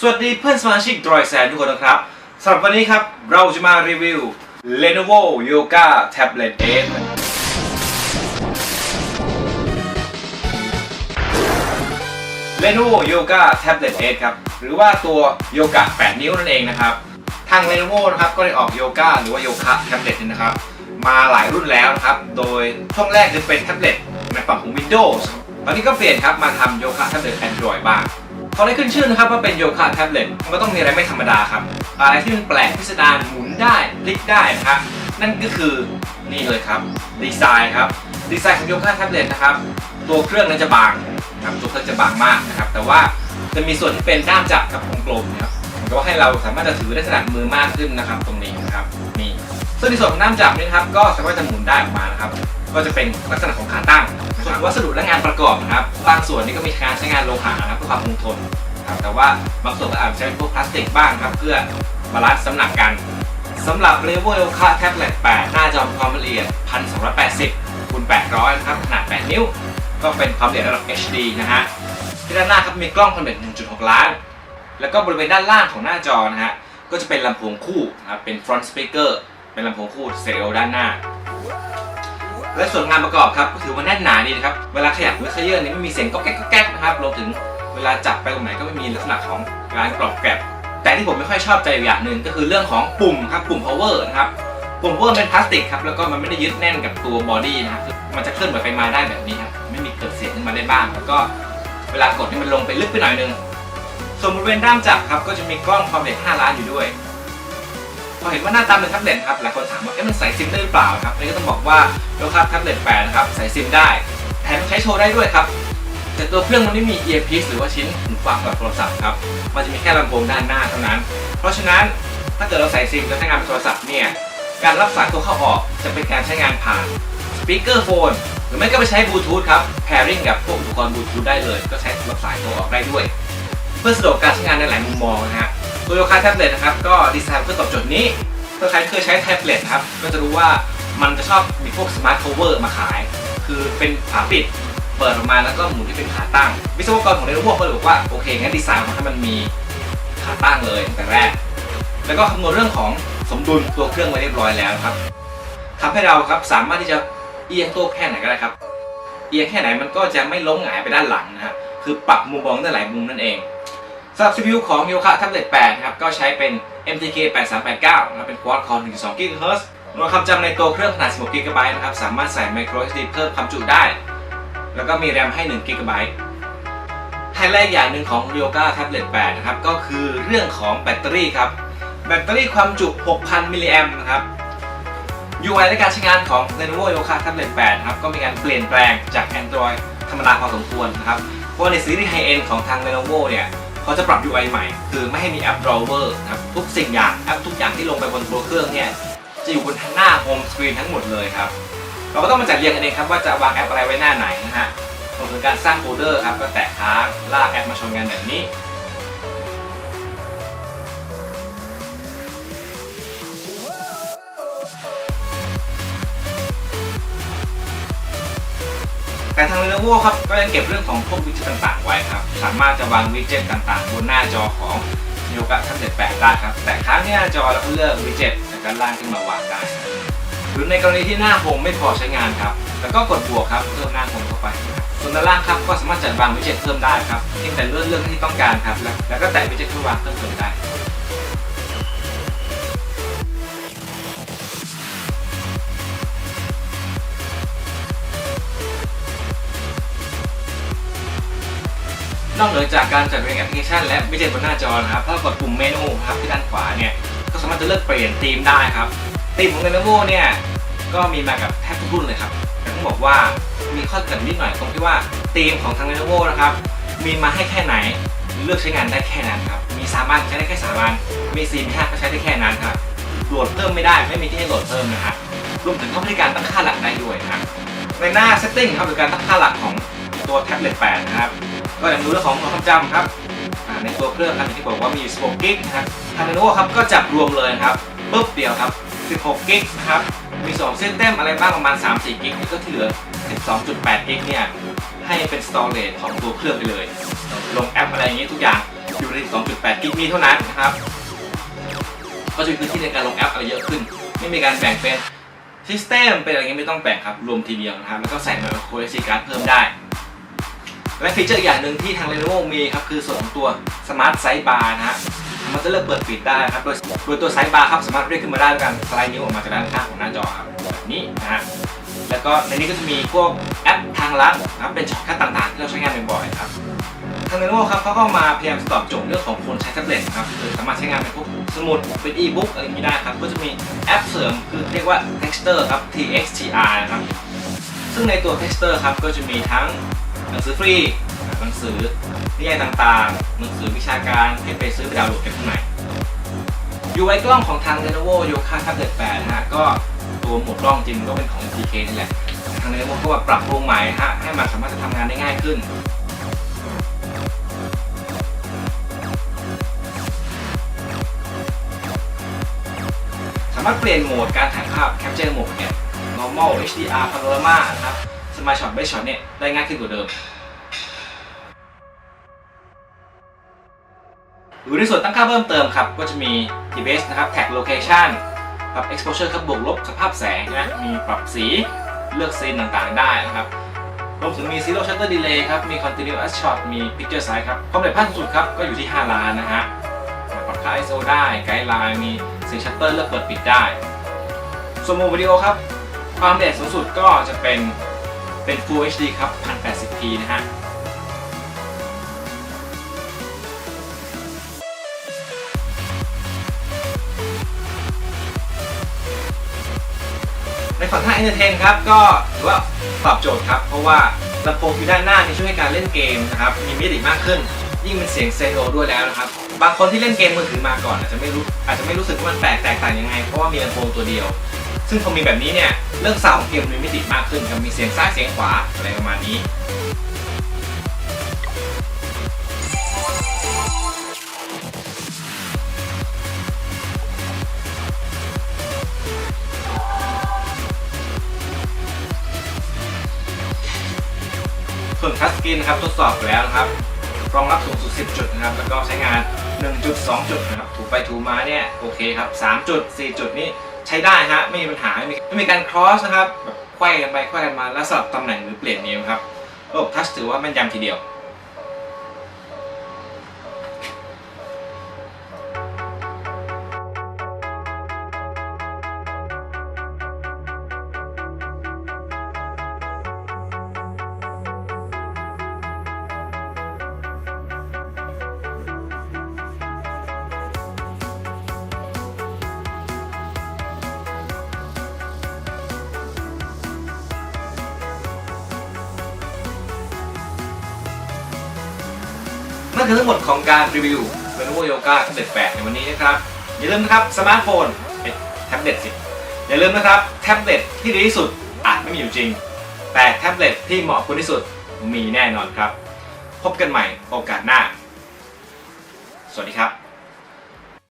สวัสดีเพื่อนสมาชิกดรอยแซนทุกคนนะครับสำหรับวันนี้ครับ เราจะมารีวิว Lenovo Yoga Tablet 8 Lenovo Yoga Tablet 8 ครับ หรือว่าตัว Yoga 8 นิ้วนั่นเองนะครับ ทาง Lenovo นะครับ ก็ได้ออก Yoga หรือว่า Yoga Tablet เนี่นะครับ มาหลายรุ่นแล้วนะครับ โดยช่วงแรกจะเป็นแท็บเล็ตในฝั่งของ Windows ตอนนี้ก็เปลี่ยนครับ มาทำ Yoga Tablet Android บ้าง พอได้ขึ้นชื่อนะครับว่าเป็นโยคะแท็บเล็ตมันก็ต้องมีอะไรไม่ธรรมดาครับ อะไรที่มันแปลกพิสดารหมุนได้พลิกได้นะครับนั่นก็คือนี่เลยครับดีไซน์ครับดีไซน์ของโยคะแท็บเล็ตนะครับตัวเครื่องนั้นจะบางครับตัวเครื่องจะบางมากนะครับ แต่ว่าจะมีส่วนที่เป็นด้ามจับกับกลมๆนะครับเหมือนกับว่าให้เราสามารถจะถือได้ถนัดมือมากขึ้นนะครับตรงนี้นะครับนี่ส่วนในส่วนของด้ามจับนี่ครับก็สามารถจะหมุนได้ออกมานะครับ ก็จะเป็นลักษณะของขาตั้ง วนวัสดุและงานประกอบนะครับ บางส่วนนี่ก็มีการใช้งานโลหะนะครับเพื่อความคงทนครับแต่ว่าบางส่วนก็อาจจะใช้พวกพลาสติกบ้างครับ เพื่อบาลานซ์น้ำหนักกันสำหรับ Level e l c a Tablet 8หน้าจอความละเอียด 1280คูณ800นะครับขนาด 8 นิ้ว ก็เป็นความละเอียดระดับ HD นะฮะที่ด้านหน้าครับมีกล้องความละเอียด1.6 ล้าน แล้วก็บริเวณด้านล่างของหน้าจอนะฮะก็จะเป็นลำโพงคู่นะครับเป็น front speaker เป็นลำโพงคู่เตอริโอด้านหน้า และส่วนงานประกอบครับก็ถือว่าแน่นหนาดีนะครับ เวลาขยับหรือขยื่นนี่ไม่มีเสียงก๊อกแก๊กก๊อกแก๊กนะครับรวมถึงเวลาจับไปตรงไหนก็ไม่มีลักษณะของการกรอบแกรบแต่ที่ผมไม่ค่อยชอบใจอยู่อย่างหนึ่งก็คือเรื่องของปุ่มครับปุ่ม power นะครับปุ่ม power เป็นพลาสติกครับแล้วก็มันไม่ได้ยึดแน่นกับตัวบอดี้นะครับมันจะเคลื่อนไหวไปมาได้แบบนี้ครับไม่มีเกิดเสียงขึ้นมาได้บ้าง แล้วก็เวลากดนี่มันลงไปลึกไปหน่อยนึงส่วนบริเวณด้ามจับครับก็จะมีกล้องความละเอียด5ล้านอยู่ด้วย อเห็นว่าหน้าตาเป็นแท็บเล็ตครับหลายคนถามว่าเอ๊ะมันใส่ซิมได้หรือเปล่าครับอันนี้ก็ต้องบอกว่าโลคัสแท็บเล็ต8นะครับใส่ซิมได้แถมใช้โชว์ได้ด้วยครับแต่ตัวเครื่องมันไม่มี earpiece หรือว่าชิ้นหูฟังแบบโทรศัพท์ครับมันจะมีแค่ลำโพงด้านหน้าเท่านั้น เพราะฉะนั้นถ้าเกิดเราใส่ซิมแล้วใช้งานเป็นโทรศัพท์เนี่ยการรับสายตัวเข้าออกจะเป็นการใช้งานผ่านสปีกเกอร์โฟนหรือไม่ก็ไปใช้บลูทูธครับ pairing กับพวกอุปกรณ์บลูทูธได้เลย ก็ใช้รับสายตัวออกได้ด้วย เพื่อสะดวกการใช้งานในหลายมุมมองนะฮะ ตัวโยคะแท็บเล็ตนะครับก็ดีไซน์เพื่อตอบโจทย์นี้ถ้าใครเคยใช้แท็บเล็ตครับก็จะรู้ว่ามันจะชอบมีพวกสมาร์ท c คเวอร์มาขาย คือเป็นฝาปิดเปิดออกมาแล้วก็หมุนที่เป็นขาตั้ง วิศวกรของเรโนโวกก็เลยบอกว่าโอเคงั้นดีไซน์ออกมาให้มันมีขาตั้งเลยตั้งแต่แรก แล้วก็คำนวณเรื่องของสมดุลตัวเครื่องไว้เรียบร้อยแล้วครับทำให้เราครับสามารถที่จะเอียงตัวแค่ไหนก็ได้ครับ เอียงแค่ไหนมันก็จะไม่ล้มหงายไปด้านหลังนะครับคือปรับมุมมองได้หลายมุมนั่นเอง สำหรับ CPU ของ Yoga Tablet 8ครับก็ใช้เป็น MTK 8389นะครับเป็น Quad Core 1.2 GHz รวมความจำในตัวเครื่องขนาด 16 GB นะครับ สามารถใส่ Micro SD เพิ่มความจุได้ แล้วก็มี RAM ให้ 1 GB ไฮไลท์อย่างหนึ่งของ Yoga Tablet 8 นะครับ ก็คือเรื่องของแบตเตอรี่ครับ แบตเตอรี่ความจุ 6,000 มิลลิแอมป์นะครับ UI และการใช้งานของ Lenovo Yoga Tablet 8นะครับ ก็มีการเปลี่ยนแปลงจาก Android ธรรมดาพอสมควรนะครับ เพราะในซีรีส์ High End ของทาง Lenovo เนี่ย เขาจะปรับ UI ใหม่ คือไม่ให้มีแอป drawer นะครับทุกสิ่งอย่างแอปทุกอย่างที่ลงไปบนตัวเครื่องเนี่ยจะอยู่บนหน้าโฮมสกรีนทั้งหมดเลยครับเราก็ต้องมาจัดเรียงกันเองครับว่าจะวางแอปอะไรไว้หน้าไหนนะฮะรวมถึงการสร้างโฟลเดอร์ครับก็แตะค้างลากแอปมาชนกันแบบนี้ แต่ทาง Lenovo ครับก็ยังเก็บเรื่องของพวกวิดเจ็ตต่างๆ ไว้ครับ สามารถจะวางวิดเจ็ตต่างๆ บนหน้าจอของ Yoga Tablet 8ได้ครับ แต่ค้างที่หน้าจอแล้วก็เลือกวิดเจ็ตจากด้านล่างขึ้นมาวางได้ หรือในกรณีที่หน้าโฮมไม่พอใช้งานครับ แล้วก็กดบวกครับเพิ่มหน้าโฮมเข้าไป ส่วนด้านล่างครับก็สามารถจัดวางวิดเจ็ตเพิ่มได้ครับเพียงแต่เลือกเรื่องที่ต้องการครับ แล้วแล้วก็แตะวิดเจ็ตเพื่อวางเพิ่มเติมได้ นอกเหนือจากการจัดเรียงแอปพลิเคชัน และวิดเจ็ตบนหน้าจอนะครับถ้ากดปุ่มเมนูครับที่ด้านขวาเนี่ยก็สามารถจะเลือกเปลี่ยนธีมได้ครับธีมของ Lenovo เนี่ยก็มีมากับแทบทุกรุ่นเลยครับแต่ต้องบอกว่ามีข้อจำกัดนิดหน่อยตรงที่ว่าธีมของทาง Lenovo นะครับมีมาให้แค่ไหนเลือกใช้งานได้แค่นั้นครับมีสามารถใช้ได้แค่สามวันมีสี่มีห้าก็ใช้ได้แค่นั้นครับโหลดเพิ่มไม่ได้ไม่มีที่ให้โหลดเพิ่มนะครับรวมถึงเข้าบริการตั้งค่าหลักได้ด้วยนะในหน้า setting ครับหรือการตั้งค่าหลักของตัวแท็บเล็ต8นะครับ ก็จะดูเรื่องของความจำครับในตัวเครื่องครับอย่างที่บอกว่ามี16กิกนะครับทาง Lenovo ครับก็จับรวมเลยครับปุ๊บเดียวครับ 16กิกนะครับมี 2 เส้นเต็มอะไรบ้างประมาณ 3-4กิกก็ที่เหลือ 12.8กิกเนี่ยให้เป็น storage ของตัวเครื่องไปเลย ลงแอปอะไรอย่างนี้ทุกอย่างอยู่ใน 12.8กิกมีเท่านั้นนะครับก็จะมีพื้นที่ในการลงแอปอะไรเยอะขึ้น ไม่มีการแบ่งเป็น System เป็นอะไรเงี้ยไม่ต้องแบ่งครับ รวมทีเดียวนะครับ แล้วก็ใส่ micro SD card เพิ่มได้ และฟีเจอร์อีกอย่างหนึ่งที่ทาง Lenovo มีครับคือส่วนของตัว Smart Sidebar นะฮะมันจะเลือกเปิดปิดได้ครับ โดยโดยตัว Sidebar ครับสามารถเรียกขึ้นมาได้ด้วยการสไลด์นิ้วออกมาจากด้านข้างของหน้าจอครับแบบนี้นะฮะแล้วก็ในนี้ก็จะมีพวกแอปทางลัดนะครับเป็นช็อตคัทต่างๆ ที่เราใช้งานบ่อยๆครับทาง Lenovo ครับเขาก็มาพยายามตอบโจทย์เรื่องของคนใช้แท็บเล็ตครับคือสามารถใช้งานเป็นพวกสมุดเป็นอีบุ๊กอะไรอย่างนี้ได้ครับ ก็จะมีแอปเสริมคือเรียกว่า Texter ครับ TXTR นะครับซึ่งในตัว Texter ครับก็จะมีทั้ง หนังสือฟรีหนังสือนิยายต่างๆ หนังสือวิชาการให้ไปซื้อไปดาวน์โหลดกันข้างใน UI กล้องของทาง Lenovo Yoga Tablet 8นะฮะก็ตัวโหมดกล้องจริงก็เป็นของ TK นี่แหละ ทาง Lenovo ก็มาปรับปรุงใหม่ฮะให้มันสามารถจะทำงานได้ง่ายขึ้นสามารถเปลี่ยนโหมดการถ่ายภาพ Capture Mode เนี่ย Normal HDR Panorama นะครับ Smart Shot by Shot เนี่ยได้ง่ายขึ้นกว่าเดิมอยู่ในส่วนตั้งค่าเพิ่มเติมครับ ก็จะมี TBS นะครับ Tag Location ปรับ Exposure ครับบวกลบสภาพแสงนะมีปรับสีเลือกซีนต่างๆได้นะครับรวมถึงมี Zero Shutter Delay ครับ มี Continuous Shot มี Picture Size ครับ ความเร็วภาพสูงสุดครับ ก็อยู่ที่ 5 ล้านนะฮะปรับค่า ISO ได้ไกด์ไลน์มีสีชัตเตอร์เลือกเปิดปิดได้ ส่วนโหมวิดีโอครับ ความละเอียดสูงสุดก็จะเป็น เป็น Full HD ครับ 1080p นะฮะในฝั่งท่า Entertain ครับ ก็ถือว่าตอบโจทย์ครับ เพราะว่าลำโพงที่ด้านหน้านี่ช่วยให้การเล่นเกมนะครับ มีมิติมากขึ้น ยิ่งเป็นเสียงเซโรด้วยแล้วนะครับ บางคนที่เล่นเกมมือถือมาก่อนอาจจะไม่รู้อาจจะไม่รู้สึกว่ามันแปลกแตกต่างยังไง เพราะว่ามีลำโพงตัวเดียว ซึ่งพอมีแบบนี้เนี่ยเรื่องสาวของเกมมีมิติมากขึ้นครับมีเสียงซ้ายเสียงขวาอะไรประมาณนี้ส่วนทัชสกรีนนะครับทดสอบไปแล้วนะครับรองรับสูงสุด 10 จุดนะครับ แล้วก็ใช้งาน 1.2 จุดนะครับ ถูไปถูมาเนี่ย โอเคครับ 3 จุด 4 จุดนี้ ใช้ได้ฮะไม่มีปัญหาไม่มีไม่มีการ cross นะครับแบบไขว้กันไปไขว้กันมาแล้วสลับตำแหน่งหรือเปลี่ยนนิ้วครับระบบทัชถือว่าแม่นยำทีเดียว นั่นคือทั้งหมดของการรีวิว Lenovo Yoga 78ในวันนี้นะครับ อย่าลืมนะครับสมาร์ทโฟนเป็นแท็บเล็ตสิ อย่าลืมนะครับแท็บเล็ตที่ดีที่สุดอาจไม่มีอยู่จริง แต่แท็บเล็ตที่เหมาะคุณที่สุดมีแน่นอนครับ พบกันใหม่โอกาสหน้า สวัสดีครับ